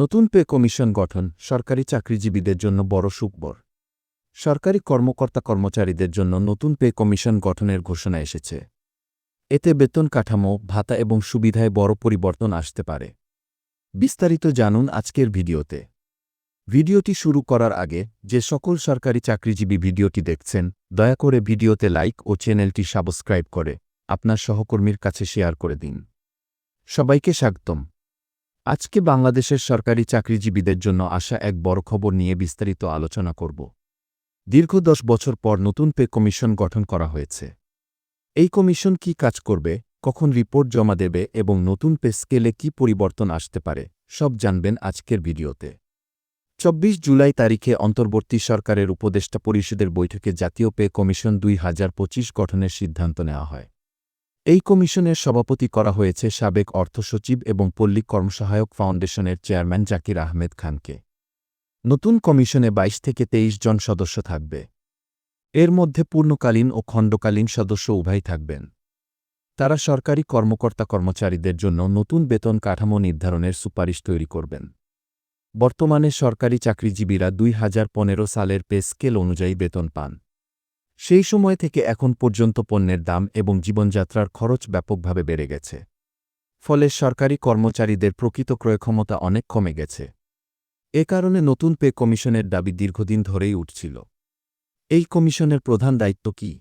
নতুন pay commission গঠন সরকারি চাকরিজীবীদের জন্য বড় সুখবর। সরকারি কর্মকর্তা কর্মচারীদের জন্য নতুন পে কমিশন গঠনের ঘোষণা এসেছে। এতে বেতন কাঠামো, ভাতা এবং সুবিধায় বড় পরিবর্তন আসতে পারে। বিস্তারিত জানুন আজকের ভিডিওতে। ভিডিওটি শুরু করার আগে যে সকল সরকারি চাকরিজীবী ভিডিওটি দেখছেন, দয়া করে ভিডিওতে লাইক ও চ্যানেলটি সাবস্ক্রাইব করে আপনার সহকর্মীর কাছে শেয়ার করে দিন। সবাইকে স্বাগতম। আজকে বাংলাদেশের সরকারি চাকরিজীবীদের জন্য আসা এক বড় খবর নিয়ে বিস্তারিত আলোচনা করব। দীর্ঘ দশ বছর পর নতুন পে কমিশন গঠন করা হয়েছে। এই কমিশন কি কাজ করবে, কখন রিপোর্ট জমা দেবে এবং নতুন পে স্কেলে কি পরিবর্তন আসতে পারে, সব জানবেন আজকের ভিডিওতে। চব্বিশ জুলাই তারিখে অন্তর্বর্তী সরকারের উপদেষ্টা পরিষদের বৈঠকে জাতীয় পে কমিশন দুই হাজার পঁচিশ গঠনের সিদ্ধান্ত নেওয়া হয়। এই কমিশনের সভাপতি করা হয়েছে সাবেক অর্থসচিব এবং পল্লী কর্মসহায়ক ফাউন্ডেশনের চেয়ারম্যান জাকির আহমেদ খানকে। নতুন কমিশনে ২২ থেকে ২৩ জন সদস্য থাকবে। এর মধ্যে পূর্ণকালীন ও খণ্ডকালীন সদস্য উভয় থাকবেন। তারা সরকারি কর্মকর্তা কর্মচারীদের জন্য নতুন বেতন কাঠামো নির্ধারণের সুপারিশ তৈরি করবেন। বর্তমানে সরকারি চাকরিজীবীরা দুই হাজার পনেরো সালের পে স্কেল অনুযায়ী বেতন পান। সেই সময় থেকে এখন পর্যন্ত পণ্যের দাম এবং জীবনযাত্রার খরচ ব্যাপকভাবে বেড়ে গেছে। ফলে সরকারি কর্মচারীদের প্রকৃত ক্রয়ক্ষমতা অনেক কমে গেছে। এ কারণে নতুন পে কমিশনের দাবি দীর্ঘদিন ধরেই উঠছিল। এই কমিশনের প্রধান দায়িত্ব কি?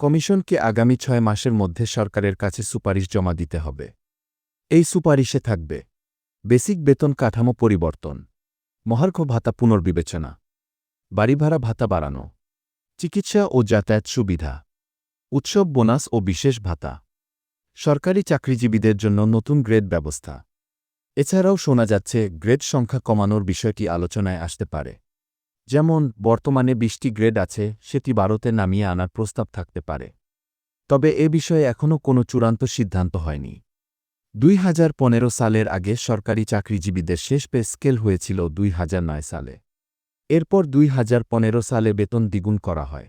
কমিশনকে আগামী ছয় মাসের মধ্যে সরকারের কাছে সুপারিশ জমা দিতে হবে। এই সুপারিশে থাকবে বেসিক বেতন কাঠামো পরিবর্তন, মহার্ঘ ভাতা পুনর্বিবেচনা বাড়ি ভাড়া ভাতা বাড়ানো। চিকিৎসা ও যাতায়াত সুবিধা। উৎসব, বোনাস ও বিশেষ ভাতা। সরকারি চাকরিজীবীদের জন্য নতুন গ্রেড ব্যবস্থা। এছাড়াও শোনা যাচ্ছে, গ্রেড সংখ্যা কমানোর বিষয়টি আলোচনায় আসতে পারে। যেমন, বর্তমানে বিশটি গ্রেড আছে, সেটি বারোতে নামিয়ে আনার প্রস্তাব থাকতে পারে। তবে এ বিষয়ে এখনও কোনো চূড়ান্ত সিদ্ধান্ত হয়নি। দুই হাজার পনেরো সালের আগে সরকারি চাকরিজীবীদের শেষ পে স্কেল হয়েছিল দুই হাজার নয় সালে। এরপর দুই হাজার পনেরো সালে বেতন দ্বিগুণ করা হয়।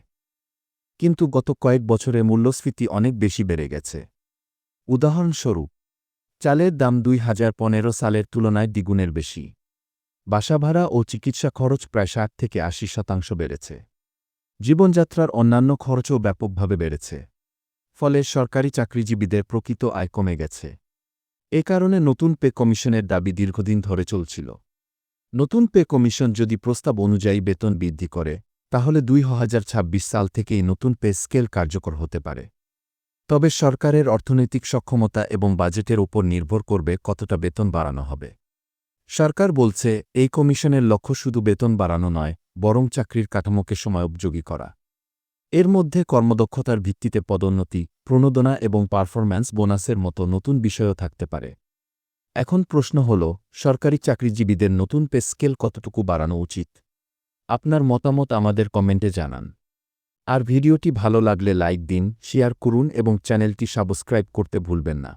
কিন্তু গত কয়েক বছরে মূল্যস্ফীতি অনেক বেশি বেড়ে গেছে। উদাহরণস্বরূপ, চালের দাম দুই হাজার পনেরো সালের তুলনায় দ্বিগুণের বেশি। বাসাভাড়া ও চিকিৎসা খরচ প্রায় ষাট থেকে আশি শতাংশ বেড়েছে। জীবনযাত্রার অন্যান্য খরচও ব্যাপকভাবে বেড়েছে। ফলে সরকারি চাকরিজীবীদের প্রকৃত আয় কমে গেছে। এ কারণে নতুন পে কমিশনের দাবি দীর্ঘদিন ধরে চলছিল। নতুন পে কমিশন যদি প্রস্তাব অনুযায়ী বেতন বৃদ্ধি করে, তাহলে দুই হাজার ছাব্বিশ সাল থেকেই নতুন পে স্কেল কার্যকর হতে পারে। তবে সরকারের অর্থনৈতিক সক্ষমতা এবং বাজেটের ওপর নির্ভর করবে কতটা বেতন বাড়ানো হবে। সরকার বলছে, এই কমিশনের লক্ষ্য শুধু বেতন বাড়ানো নয়, বরং চাকরির কাঠামোকে সময়োপযোগী করা। এর মধ্যে কর্মদক্ষতার ভিত্তিতে পদোন্নতি, প্রণোদনা এবং পারফরম্যান্স বোনাসের মতো নতুন বিষয়ও থাকতে পারে। এখন প্রশ্ন হল, সরকারি চাকরিজীবীদের নতুন পে স্কেল কতটুকু বাড়ানো উচিত? আপনার মতামত আমাদের কমেন্টে জানান। আর ভিডিওটি ভালো লাগলে লাইক দিন, শেয়ার করুন এবং চ্যানেলটি সাবস্ক্রাইব করতে ভুলবেন না।